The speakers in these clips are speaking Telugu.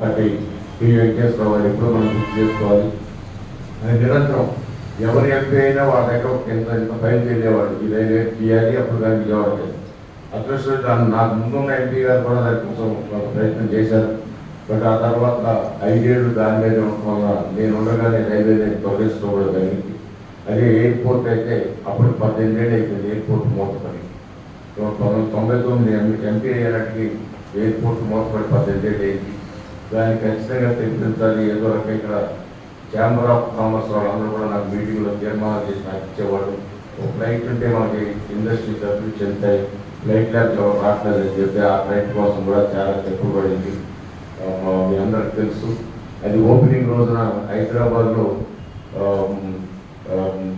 వాటి పి వెంకటేశ్వరరావు గారు ఎప్పుడు మనం గుర్తు చేసుకోవాలి. అది నిరంతరం ఎవరు ఎంపీ అయినా వాళ్ళ దగ్గర ఒక ఇంత ఇంత ఫైల్ చేయలేవాడు ఇదే తీయాలి అప్పుడు దానికి ఇవ్వాలి అదృష్టం దాన్ని నాకు ముందున్న ఎంపీ గారు కూడా దాని కోసం ప్రయత్నం చేశారు. బట్ ఆ తర్వాత ఐదేళ్ళు దాని మీద ఉండటం వల్ల నేను ఉండగానే రైల్వే నేను తొలగించుకోవడం జరిగింది. అదే ఎయిర్పోర్ట్ అయితే అప్పుడు పద్దెనిమిది ఏళ్ళు అయిపోయింది ఎయిర్పోర్ట్ మూతపడి పంతొమ్మిది తొంభై తొమ్మిది ఎంపీ అయ్యేటికి ఎయిర్పోర్ట్ మూతపడి పద్దెనిమిది ఏళ్ళు అయింది. దాన్ని ఖచ్చితంగా తెప్పించాలి ఏదో రకంగా ఇక్కడ ఛాంబర్ ఆఫ్ కామర్స్ వాళ్ళందరూ కూడా నాకు మీటింగ్లో తీర్మానాలు చేసి నాకు ఇచ్చేవాళ్ళు. ఒక ఫ్లైట్ ఉంటే మనకి ఇండస్ట్రీస్ అభివృద్ధి చెందుతాయి. ఫ్లైట్ ల్యాబ్ రావట్లేదు అని చెప్పి ఆ ఫ్లైట్ కోసం కూడా చాలా తక్కువ పడింది. మీ అందరికి తెలుసు. అది ఓపెనింగ్ రోజున హైదరాబాద్లో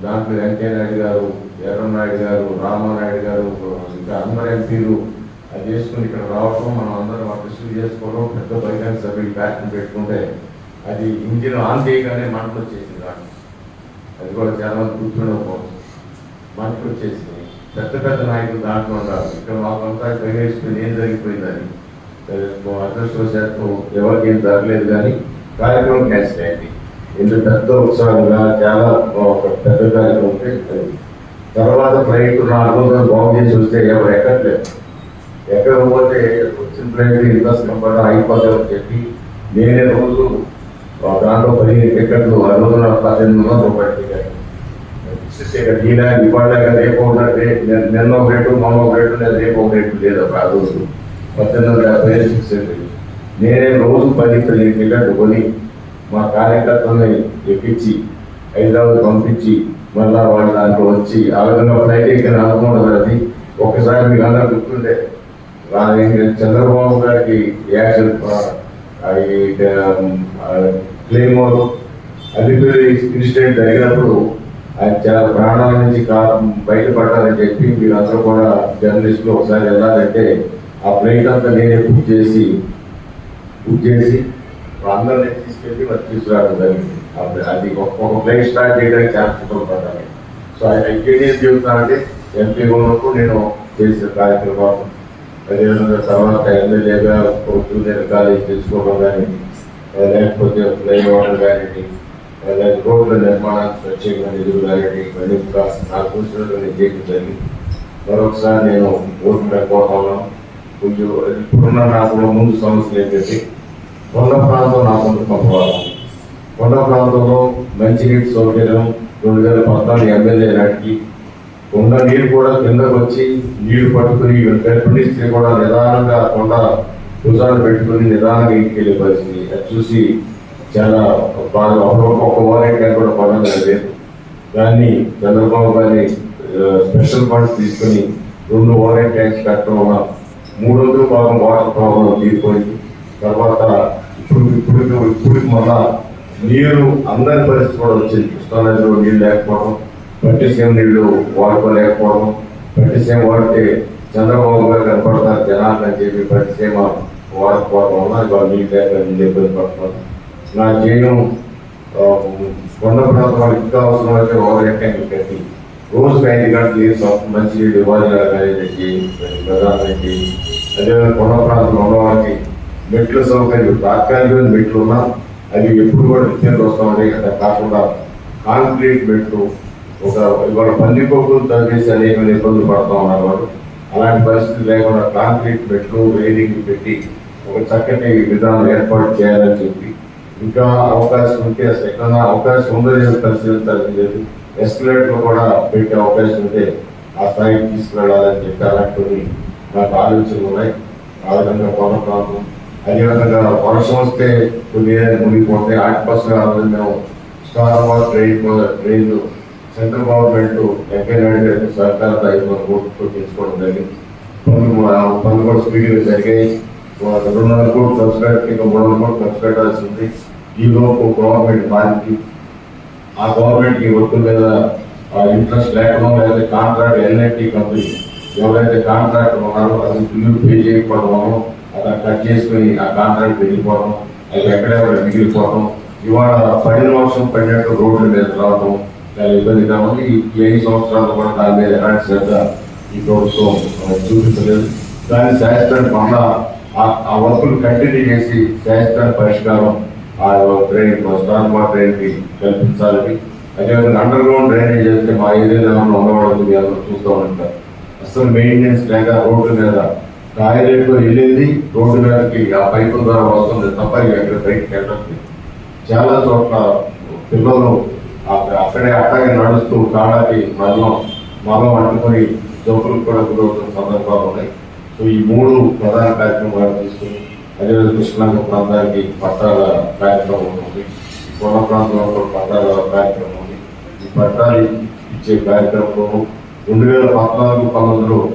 దాంట్లో వెంకయ్య నాయుడు గారు ఎర్రనాయుడు గారు రామానాయుడు గారు ఇంకా అందరు ఎంపీలు అది చేసుకుని ఇక్కడ రావటం మనం అందరం అక్కడ రిసీవ్ చేసుకోవడం పెద్ద బహిరంగ సభ్యులు ప్యాక్ని పెట్టుకుంటే అది ఇంజిన్ ఆన్ చేయగానే మంటలు వచ్చేసింది దాంట్లో. అది కూడా చాలా మంది కూర్చుండకపోవచ్చు మంటలు వచ్చేసింది పెద్ద పెద్ద నాయకులు దాంట్లో ఉన్నారు. ఇక్కడ మాకంతా గ్రహించుకుని ఏం జరిగిపోయిందని సరే, అదృష్టవశాత్తు ఎవరికి ఏం జరగలేదు కానీ కార్యక్రమం క్యాన్సిల్ అయింది. ఇంత పెద్ద ఉత్సాహంగా చాలా ఒక పెద్ద కార్యక్రమం ఉంటే తర్వాత ఫ్లైట్ నాలుగు రోజులు బాగు చేసి వస్తే ఎవరు ఎక్కట్లేదు. ఎక్కడ పోతే వచ్చిన ఫ్లైట్ ఇంత సంపద అయిపోతామని చెప్పి నేనే రోజు దాంట్లో పదిహేను టికెట్లు ఆ రోజున పద్దెనిమిది వందల రూపాయలు టికెట్ టికెట్ ఇవాళ రేపు ఒక నిన్న- ఒక రేటు మొన్న ఒక రేటు లేదా రేపు ఒక రేటు లేదు ఆ రోజు. పద్దెనిమిది వందల యాభై ఐదు ఫిక్స్ నేనే రోజు పది పదిహేను టికెట్లు కొని మా కార్యకర్తల్ని ఎక్కించి హైదరాబాద్ పంపించి మళ్ళా వాళ్ళు దాంట్లో వచ్చి ఆ విధంగా ఫ్లైట్ ఎక్కిన అనుభవం అది. ఒకసారి మీకు అందరూ గుర్తుండే రా- చంద్రబాబు గారికి యాక్షన్ క్లెయిమోర్ అలిపిరి ఇన్సిడెంట్ జరిగినప్పుడు ఆయన చాలా ప్రాణాల నుంచి బయటపడాలని చెప్పి మీరందరూ కూడా జర్నలిస్టులు ఒకసారి వెళ్ళాలంటే ఆ ఫ్లైట్ అంతా నేనే బుక్ చేసి బుక్ చేసి అందరినీ తీసుకెళ్ళి మరి తీసుకురావడం జరిగింది అది ఒక- ఫ్లైట్ స్టార్ట్ చేయడానికి చాలా కృతజ్ఞతలు సో ఆయన ఇంకేం చెబుతానంటే ఎంపీ ఉన్నప్పుడు నేను చేసిన కార్యక్రమం అదేవిధంగా తర్వాత ఎమ్మెల్యేగా జూనియర్ కాలేజ్ తెలుసుకోవడం కానీ లేకపోతే ఫ్లైఓవర్ కానీ రోడ్ల నిర్మాణానికి ప్రత్యేకమైన నిధులు కానీ మళ్ళీ కూడా నాకు చూసినట్టు చేయడం జరిగింది. మరొకసారి నేను ఓటు పెట్టుకోవడంలో కొంచెం ఇప్పుడున్న నాకు ముందు సమస్యలు ఏంటంటే కొండ ప్రాంతం నాకు ముందు పంపవాలి కొండ ప్రాంతంలో మంచినీటి సౌకర్యం రెండు వేల పద్నాలుగు ఎమ్మెల్యే నాటికి కొండ నీరు కూడా కిందకు వచ్చి నీళ్ళు పట్టుకుని గర్భిణీ స్త్రీ కూడా నిదానంగా కొండ భుజాలు పెట్టుకుని నిదానంగా ఇంటికెళ్ళే పరిస్థితి. అది చూసి చాలా బాగా ఒక ఒక వారెంట్ కూడా పడడం లేదు. దాన్ని చంద్రబాబు గారి స్పెషల్ ఫండ్స్ తీసుకుని రెండు వారెంట్ ట్యాంక్స్ కట్టడం వల్ల మూడు వందల భాగం వాటర్ ప్రాబ్లం తీరిపోయింది. తర్వాత ఇప్పుడు ఇప్పుడు ఇప్పుడు మళ్ళా నీరు అందరి పరిస్థితి కూడా వచ్చింది. కృష్ణానదిలో నీళ్ళు లేకపోవడం పట్టిసీమ నీళ్ళు వాడుకోలేకపోవడం పట్టిసీమ వాడితే చంద్రబాబు గారు కనపడతారు జనాలు అని చెప్పి పట్టిసీమ వాడుకోవడం వల్ల ఇవాళ నీళ్ళు లేక నీళ్ళు ఇబ్బంది పడుతున్నారు నా చేయడం కొండ ప్రాంతం వాళ్ళకి ఇంకా అవసరం అయితే ఓవర్ ట్యాంకులు కట్టి రోజుకి ఐదు గంటలు మంచి డిపాజిట్ ఇవ్వాలి అనేది అదేవిధంగా కొండ ప్రాంతంలో ఉన్నవాళ్ళకి మెట్ల సౌకర్యం తాత్కాలికమైన మెట్లు ఉన్నా అవి ఎప్పుడు కూడా నిత్యం వస్తూ ఉంటాయి అట్లా కాకుండా కాంక్రీట్ మెట్లు ఒక ఇవాళ పందికొక్కులు తగ్గేసి అనేక ఇబ్బందులు పడతా ఉన్నారు వాళ్ళు. అలాంటి పరిస్థితి లేకుండా కాంక్రీట్ మెట్లు వేదిక పెట్టి ఒక చక్కటి విధానం ఏర్పాటు చేయాలని చెప్పి ఇంకా అవకాశం ఉంటే అసలు ఎక్కడన్నా అవకాశం ఉందో లేదో పరిశీలించాలని లేదు ఎస్కలేటర్ కూడా పెట్టే అవకాశం ఉంటే ఆ స్థాయికి తీసుకువెళ్ళాలని చెప్పి అలాంటివి నాకు ఆలోచనలు ఉన్నాయి. ఆ విధంగా పొల ప్రాంతం అదేవిధంగా వర్షం వస్తే కొన్ని మునిగిపోతే ఆటిపస్ మేము star war train train central government Venkaiah Naidu గారి సహకారంతో కోట్లు తీసుకోవడం జరిగింది. పనులు పనులు కూడా స్పీడ్గా జరిగాయి. వాళ్ళు రెండు వందల కోట్లు ఖర్చు పెట్టి ఇంకా మూడు వందల కోట్లు ఖర్చు పెట్టాల్సి ఉంది ఈ లోపు గవర్నమెంట్ మారింది ఆ గవర్నమెంట్కి ఒట్టు మీద ఇంట్రెస్ట్ లేకుండా లేకపోతే కాంట్రాక్ట్ ఎన్ఐటీ కంపెనీ ఎవరైతే కాంట్రాక్ట్ ఉన్నారో అది బిల్లు పే చేయకపోవడం అలా కట్ చేసుకుని ఆ కాంట్రాక్ట్ వెళ్ళిపోవడం అది ఎక్కడెక్కడ మిగిలిపోవడం ఇవాళ పడిన వర్షం పడినట్టు రోడ్ల మీద రావడం చాలా ఇబ్బందిగా ఉంది ఈ ఐదు సంవత్సరాలు కూడా దాని మీద ఎలాంటి శ్రద్ధ ఈ ప్రభుత్వం చూపించలేదు. దాన్ని శాస్త్రానికి మళ్ళా ఆ- ఆ వర్కులు కంటిన్యూ చేసి శాశ్వత పరిష్కారం ఆ డ్రైన్ స్టాండ్ వాటర్ డ్రైన్ కల్పించాలని. అదేవిధంగా అండర్ గ్రౌండ్ డ్రైనేజ్ చేస్తే మా ఏరియాలో ఏమన్నా ఉండకూడదు మీ అందరూ చూస్తూ ఉంటారు. అసలు మెయింటెనెన్స్ లేక రోడ్డు మీద టాయిలెట్లో వెళ్ళింది రోడ్డు మీదకి ఆ పైపుల ద్వారా వస్తుంది తప్ప ఇక ఎక్కడ బయటకు వెళ్ళదు చాలా చోట్ల పిల్లలు అక్క- అక్కడే అట్టగే నడుస్తూ కాళ్ళకి మరణం మరణం అంటుకొని జబ్బులు కూడా గురవుతున్న సందర్భాలు ఉన్నాయి. సో ఈ మూడు ప్రధాన కార్యక్రమాలు తీసుకుని అదేవిధంగా కృష్ణాంగ ప్రాంతానికి పట్టాల కార్యక్రమం ఉంది. కొండ ప్రాంతంలో కూడా పట్టాల కార్యక్రమం ఉంది. ఈ పట్టాలు ఇచ్చే కార్యక్రమంలో రెండు వేల పద్నాలుగు పంతొమ్మిదిలో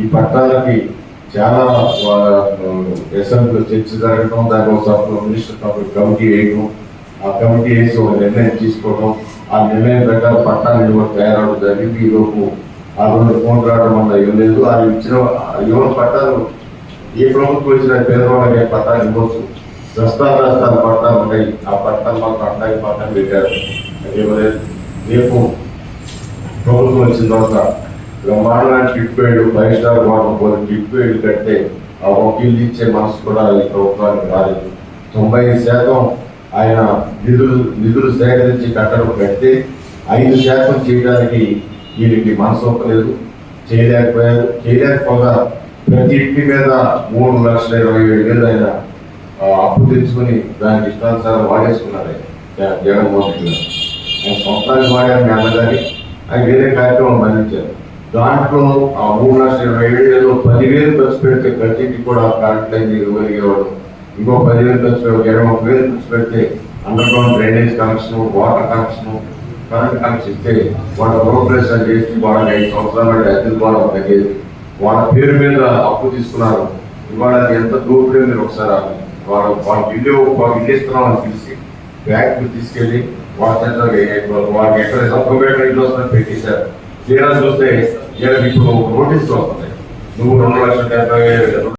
ఈ పట్టాలకి చాలా అసెంబ్లీలో చర్చ జరగడం దాని ఒక మినిస్టర్ కమిటీ వేయడం ఆ కమిటీ వేసి ఒక నిర్ణయం తీసుకోవడం ఆ నిర్ణయం ప్రకారం పట్టాలు ఇవ్వడం తయారవడం జరిగింది. ఈలోపు లోపు ఆ రోజు ఫోన్ రావడం వల్ల ఇవ్వలేదు అది ఇచ్చిన ఇవ్వడం పట్టాలు ఏ ప్రభుత్వం ఇచ్చిన పేదవాళ్ళకి పట్టాలు ఇవ్వచ్చు. దస్తాలు దస్తాలు పట్టాలు ఉంటాయి ఆ పట్టాలు మాకు అట్టాయి పట్టాలు పెట్టారు. అది ఇవ్వలేదు రేపు ప్రభుత్వం వచ్చిన తర్వాత బ్రహ్మాండమైన ట్రిప్ వేయడు ఫైవ్ స్టార్ వాటర్ పోయి వేయడు కంటే ఆ ఒక ఇచ్చే మనసు కూడా ఈ ప్రభుత్వానికి రాలేదు. తొంభై ఐదు శాతం ఆయన నిధులు నిధులు సేకరించి కట్టడం కడితే ఐదు శాతం చేయడానికి వీరికి మనసు ఒప్పలేదు. చేయలేకపోయారు. చేయలేకపోగా ప్రతి ఇంటి మీద మూడు లక్షల ఇరవై ఏడు వేలు ఆయన అప్పు తెచ్చుకుని దానికి ఇష్టానుసారం వాడేసుకున్నారు జగన్మోహన్ రెడ్డి గారు. ఆయన సొంతానికి వాడారు మీ అన్నగారి ఆయన వేరే కార్యక్రమం మరణించారు దాంట్లో ఆ మూడు లక్షల ఇరవై ఏడు పదివేలు ఖర్చు పెడితే ప్రతి ఇంటికి కూడా కరెంట్ లైన్ ఇవ్వగలిగేవాడు ఇంకో పదివేలు ఖర్చు పెడితే ఒక ఇరవై ముప్పై వేలు ఖర్చు పెడితే underground drainage connection water connection current connection ఇస్తే వాళ్ళ ప్రోగ్రెషన్ చేసి వాళ్ళకి ఐదు సంవత్సరాలు అద్దెలు కూడా తగ్గేది వాళ్ళ పేరు మీద అప్పు తీసుకున్నారు. ఇవాళ అది ఎంత దూపుడే మీరు ఒకసారి వాళ్ళ వాళ్ళ ఇల్లు వాళ్ళు ఇల్లు ఇస్తున్నాం అని తెలిసి బ్యాంకు తీసుకెళ్ళి వాళ్ళ సెంటర్ వాళ్ళకి ఎక్కడ సబ్బు ఇల్లు వస్తుందని పెట్టేశారు. తీరా చూస్తే ఈయనకి ఇప్పుడు నోటీసులు వస్తున్నాయి నువ్వు రెండు లక్షల డెబ్బై వేలు